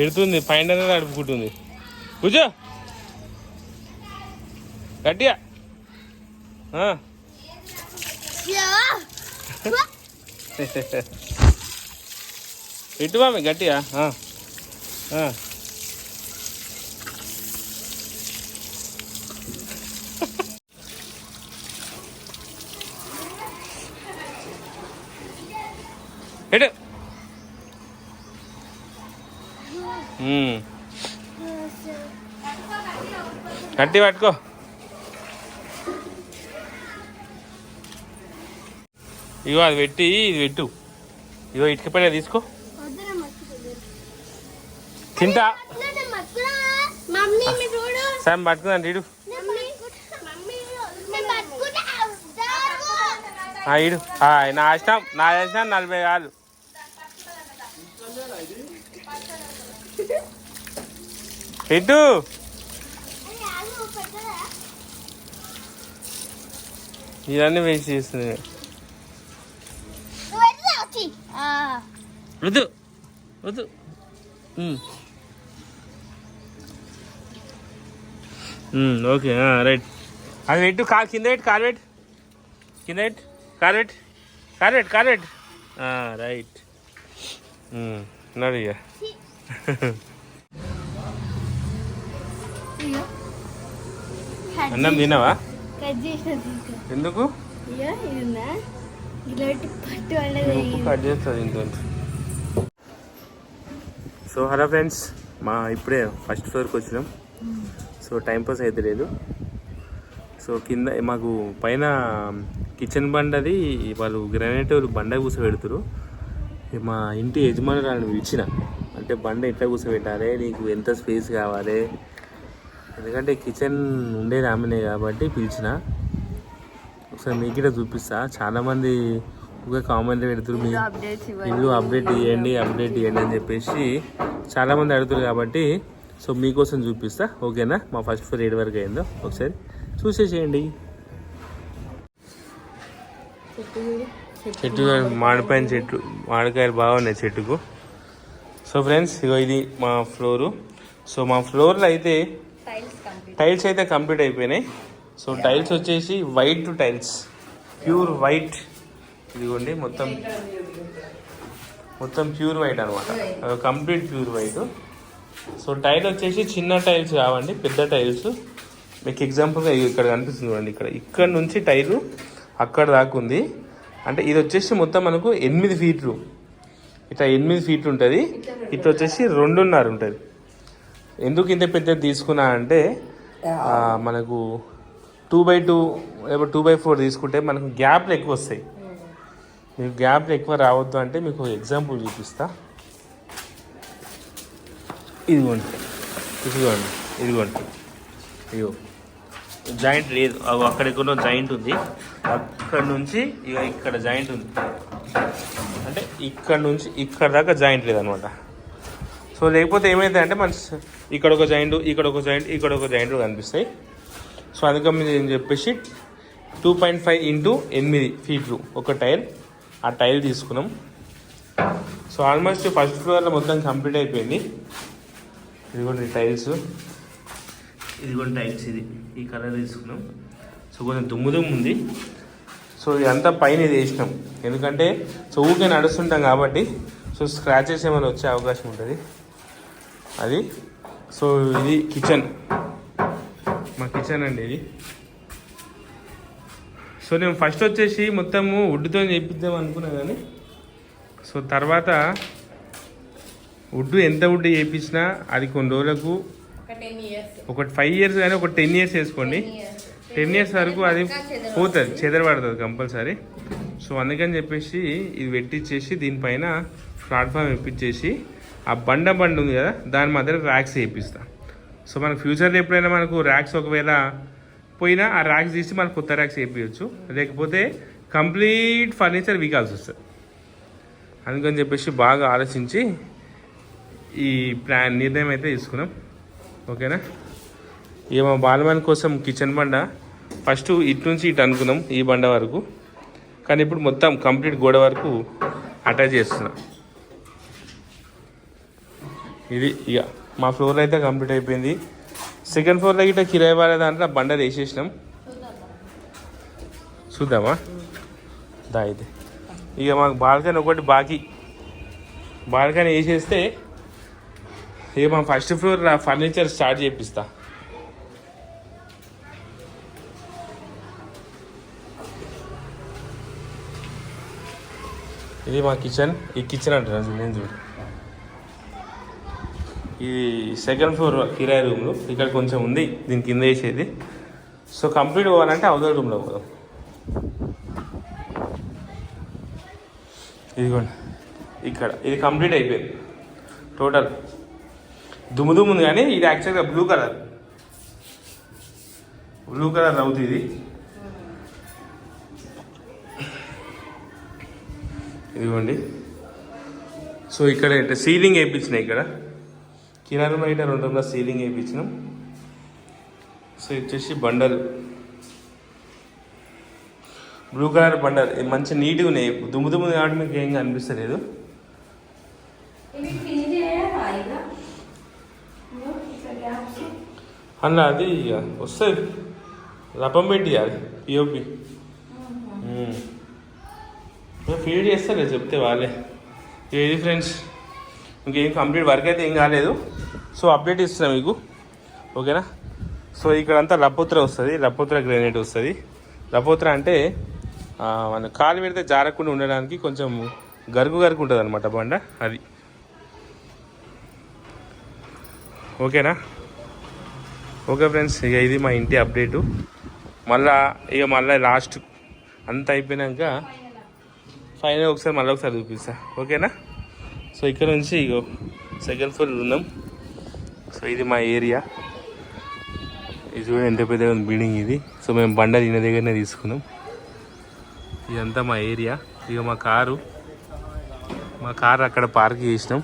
పెడుతుంది పైన నడుపుకుంటుంది కూర్చో గట్టిగా ఆ. పెట్టు మామి గట్టిగా. ఆ. పెట్టు మ్మ్. గట్టి పట్టుకో. ఇగో అది పెట్టి ఇది పెట్టు. ఇగో ఇటుక పడే తీసుకో. తింటా. సరే సాయం పట్టుకుందండి ఇడు. ఇడు నా ఇష్టం నా ఇష్టం నలభై కాదు. ఇటు ఇవన్నీ వేసి చేస్తుంది వద్దు. వద్దు. Okay right. అది పెట్టు కా కింద పెట్టు కాలు పెట్టు. కింద పెట్టు కాలు పెట్టు. కాలు పెట్టు కాలు పెట్టు. రైట్. ఉమ్, నడు ఇక. అన్నం తిన్నావా ఎందుకు? కట్ చేస్తుంది ఇంత సో హలో ఫ్రెండ్స్ మా ఇప్పుడే ఫస్ట్ ఫ్లోర్కి వచ్చినాం. సో టైం పాస్ అయితే లేదు. సో కింద మాకు పైన కిచెన్ బండ్ అది వాళ్ళు గ్రానైట్ వాళ్ళు బండ కూర్చోబెడుతురు ఇక మా ఇంటి యజమానురాలను పిలిచిన. అంటే బండ ఎట్లా కూర్చోబెట్టాలి నీకు ఎంత స్పేస్ కావాలి. ఎందుకంటే కిచెన్ ఉండేది ఆమెనే కాబట్టి పిలిచిన. ఒకసారి మీకు కూడా చూపిస్తా. చాలామంది ఒక కామెంట్ పెడుతురు మీ ఇల్లు అప్డేట్ ఇవ్వండి. అప్డేట్ ఇవ్వండి అని చెప్పేసి చాలామంది అడుగుతారు కాబట్టి సో మీకోసం చూపిస్తా. ఓకేనా? మా ఫస్ట్ ఫ్లోర్ ఏడు వరకు అయిందో? ఒకసారి చూసేసేయండి. చెట్టు మామిడిపైన చెట్లు మామిడికాయలు బాగున్నాయి చెట్టుకు. సో ఫ్రెండ్స్ ఇగో ఇది మా ఫ్లోరు. సో మా ఫ్లోర్లో అయితే టైల్స్ అయితే కంప్లీట్ అయిపోయినాయి. సో టైల్స్ వచ్చేసి వైట్ టైల్స్ ప్యూర్ వైట్ ఇదిగోండి మొత్తం మొత్తం ప్యూర్ వైట్ అనమాట complete pure white so tile వచ్చేసి చిన్న టైల్స్ కావండి పెద్ద టైల్స్ మీకు ఎగ్జాంపుల్గా ఇక్కడ కనిపిస్తుంది చూడండి ఇక్కడ. ఇక్కడ నుంచి టైలు అక్కడ దాకా ఉంది. అంటే ఇది వచ్చేసి మొత్తం మనకు ఎనిమిది ఫీట్లు ఇట్లా ఎనిమిది ఫీట్లు ఉంటుంది. ఇట్లా వచ్చేసి రెండున్నర ఉంటుంది. ఎందుకు ఇంత పెద్దది తీసుకున్నా అంటే మనకు టూ బై టూ లేకపోతే టూ బై ఫోర్ తీసుకుంటే మనకు గ్యాప్లు ఎక్కువ వస్తాయి. మీకు గ్యాప్లు ఎక్కువ రావద్దు అంటే మీకు ఎగ్జాంపుల్ చూపిస్తా. ఇదిగోండి. ఇదిగోండి. ఇదిగోండి. ఇదిగో. జాయింట్ లేదు. అవి అక్కడ ఎక్కడో జాయింట్ ఉంది. అక్కడ నుంచి ఇక ఇక్కడ జాయింట్ ఉంది. అంటే ఇక్కడ నుంచి ఇక్కడ దాకా జాయింట్ లేదనమాట సో లేకపోతే ఏమైతే అంటే మన ఇక్కడ ఒక జాయింట్ ఇక్కడ ఒక జాయింట్ ఇక్కడ ఒక జాయింట్ కనిపిస్తాయి. సో అందుకని ఏం చెప్పేసి టూ పాయింట్ ఫైవ్ ఇంటూ ఎనిమిది ఫీట్లు ఒక టైల్. ఆ టైల్ తీసుకున్నాం. సో ఆల్మోస్ట్ ఫస్ట్ ఫ్లోర్లో మొత్తం కంప్లీట్ అయిపోయింది. ఇదిగోండి టైల్స్. ఇదిగోండి టైల్స్ ఇది. ఈ కలర్ తీసుకున్నాం. సో కొంచెం దుమ్ము దుమ్ము ఉంది. సో ఇదంతా పైన ఇది వేసినాం. ఎందుకంటే సో ఊరికే నడుస్తుంటాం కాబట్టి సో స్క్రాచెస్ ఏమైనా వచ్చే అవకాశం ఉంటుంది. అది సో ఇది కిచెన్ మా కిచెన్ అండి ఇది. సో నేను ఫస్ట్ వచ్చేసి మొత్తము వుడ్తో చేపిద్దాం అనుకున్నా కానీ సో తర్వాత వుడ్ ఎంత వుడ్ చేయించినా అది కొన్ని రోజులకు ఒక ఫైవ్ ఇయర్స్ కానీ ఒక టెన్ ఇయర్స్ వేసుకోండి. టెన్ ఇయర్స్ వరకు అది పోతుంది చెదరబడుతుంది కంపల్సరీ. సో అందుకని చెప్పేసి ఇది పెట్టించేసి దీనిపైన ప్లాట్ఫామ్ ఇప్పించేసి ఆ బండ బండి ఉంది కదా దాని మధ్య ర్యాక్స్ వేపిస్తా సో మన ఫ్యూచర్లో ఎప్పుడైనా మనకు ర్యాక్స్ ఒకవేళ పోయినా ఆ ర్యాక్స్ తీసి మనకు కొత్త ర్యాక్స్ వేపించచ్చు లేకపోతే కంప్లీట్ ఫర్నిచర్ వీకాల్సి వస్తుంది. అందుకని చెప్పేసి బాగా ఆలోచించి ఈ ప్లాన్ నిర్ణయం అయితే తీసుకున్నాం. ఓకేనా? ఇక మా బాలమన్ కోసం కిచెన్ బండ. ఫస్ట్ ఇటు నుంచి ఇటు అనుకున్నాం ఈ బండ వరకు. కానీ ఇప్పుడు మొత్తం కంప్లీట్ గోడ వరకు అటాచ్ చేస్తున్నాం. ఇది ఇక మా ఫ్లోర్ అయితే కంప్లీట్ అయిపోయింది. సెకండ్ ఫ్లోర్లో గిట్ట కిరాయి వాళ్ళ దాంట్లో బండ వేసేసినాం చూద్దామా? దా ఇది. ఇక మాకు బాల్కనీ ఒకటి బాకీ. బాల్కనీ వేసేస్తే ఇక మా ఫస్ట్ ఫ్లోర్ ఫర్నిచర్ స్టార్ట్ చేపిస్తా. ఇది మా కిచెన్ ఈ కిచెన్ అంటున్నాను అసలు నేను చూడు. ఇది సెకండ్ ఫ్లోర్ కిరాయి రూమ్లు ఇక్కడ కొంచెం ఉంది దీని కింద వేసేది. సో కంప్లీట్ పోవాలంటే అవతల రూమ్లో పోదాం. ఇదిగోండి. ఇక్కడ ఇది కంప్లీట్ అయిపోయింది. టోటల్ దుమ్ము దుమ్ము ఉంది కానీ ఇది యాక్చువల్గా బ్లూ కలర్ బ్లూ కలర్ అవుతుంది ఇది. ఇదిగోండి. సో ఇక్కడ ఏంటి? సీలింగ్ వేయించిన ఇక్కడ. కిరాణా బయట రెండు వందల సీలింగ్ వేయించినాం. సో వచ్చేసి బండలు. బ్లూ కలర్ బండలు. మంచి నీట్గా ఉన్నాయి. దుమ్ము దుమ్ము కాబట్టి మీకు ఏం గ్యాప్స్ అన్న అది ఇక వస్తుంది రపం పెట్టి అది పిఓపి ఫీడ్ చేస్తారు చెప్తే వాళ్ళే. ఏది ఇది ఫ్రెండ్స్ ఇంకేం కంప్లీట్ వర్క్ అయితే ఏం కాలేదు. సో అప్డేట్ ఇస్తున్నాం మీకు. ఓకేనా? సో ఇక్కడంతా లపోత్ర వస్తుంది. లపోత్ర గ్రానైట్ వస్తుంది. లపోత్ర అంటే మన కాలు పెడితే జారకుండా ఉండడానికి కొంచెం గరుకు గరుగు ఉంటుంది అనమాట బండ. అది. ఓకేనా? ఓకే ఫ్రెండ్స్ ఇక ఇది మా ఇంటి అప్డేటు మళ్ళా ఇక మళ్ళీ లాస్ట్ అంతా అయిపోయినాక ఫైనల్ ఒకసారి మళ్ళీ ఒకసారి చూపిస్తా. ఓకేనా? సో ఇక్కడ నుంచి ఇగో సెకండ్ ఫ్లోర్ ఉన్నాం సో ఇది మా ఏరియా ఇది చూడండి ఎంత పెద్దగా ఉంది బిల్డింగ్ ఇది. సో మేము బండ దీని దగ్గరనే తీసుకున్నాం. ఇదంతా మా ఏరియా ఇక మా కారు. మా కారు అక్కడ పార్క్ చేసినాం.